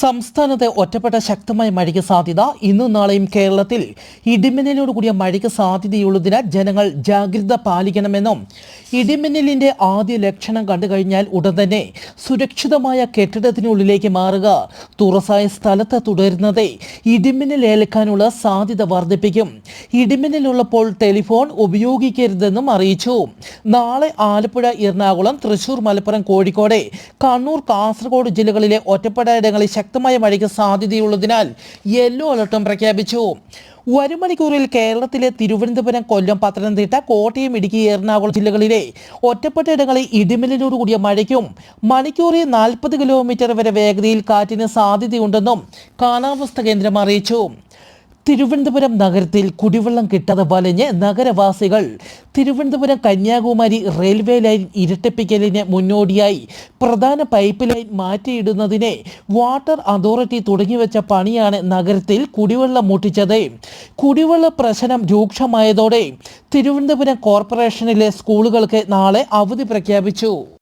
സംസ്ഥാനത്തെ ഒറ്റപ്പെട്ട ശക്തമായ മഴയ്ക്ക് സാധ്യത. ഇന്നും നാളെയും കേരളത്തിൽ ഇടിമിന്നലോട് കൂടിയ മഴയ്ക്ക് സാധ്യതയുള്ളതിനാൽ ജനങ്ങൾ ജാഗ്രത പാലിക്കണമെന്നും ഇടിമിന്നലിന്റെ ആദ്യ ലക്ഷണം കണ്ടു കഴിഞ്ഞാൽ ഉടൻ തന്നെ സുരക്ഷിതമായ കെട്ടിടത്തിനുള്ളിലേക്ക് മാറുക. തുറസായ സ്ഥലത്ത് തുടരുന്നത് ഇടിമിന്നൽ ഏൽക്കാനുള്ള സാധ്യത വർദ്ധിപ്പിക്കും. ഇടിമിന്നലുള്ളപ്പോൾ ടെലിഫോൺ ഉപയോഗിക്കരുതെന്നും അറിയിച്ചു. നാളെ ആലപ്പുഴ എറണാകുളം തൃശൂർ മലപ്പുറം കോഴിക്കോട് കണ്ണൂർ കാസർഗോഡ് ജില്ലകളിലെ ഒറ്റപ്പെട്ട ഇടങ്ങളിൽ ശക്തമായ മഴയ്ക്ക് സാധ്യതയുള്ളതിനാൽ യെല്ലോ അലർട്ടും പ്രഖ്യാപിച്ചു. വരും മണിക്കൂറിൽ കേരളത്തിലെ തിരുവനന്തപുരം കൊല്ലം പത്തനംതിട്ട കോട്ടയം ഇടുക്കി എറണാകുളം ജില്ലകളിലെ ഒറ്റപ്പെട്ട ഇടങ്ങളിൽ ഇടിമിന്നലോട് കൂടിയ മഴയ്ക്കും മണിക്കൂറിൽ നാൽപ്പത് കിലോമീറ്റർ വരെ വേഗതയിൽ കാറ്റിന് സാധ്യതയുണ്ടെന്നും കാലാവസ്ഥ കേന്ദ്രം അറിയിച്ചു. തിരുവനന്തപുരം നഗരത്തിൽ കുടിവെള്ളം കിട്ടാതെ വലഞ്ഞ് നഗരവാസികൾ തിരുവനന്തപുരം കന്യാകുമാരി റെയിൽവേ ലൈൻ ഇരട്ടിപ്പിക്കലിന് മുന്നോടിയായി പ്രധാന പൈപ്പ് ലൈൻ മാറ്റിയിടുന്നതിനെ വാട്ടർ അതോറിറ്റി തുടങ്ങിവെച്ച പണിയാണ് നഗരത്തിൽ കുടിവെള്ളം മുട്ടിച്ചത്. കുടിവെള്ള പ്രശ്നം രൂക്ഷമായതോടെ തിരുവനന്തപുരം കോർപ്പറേഷനിലെ സ്കൂളുകൾക്ക് നാളെ അവധി പ്രഖ്യാപിച്ചു.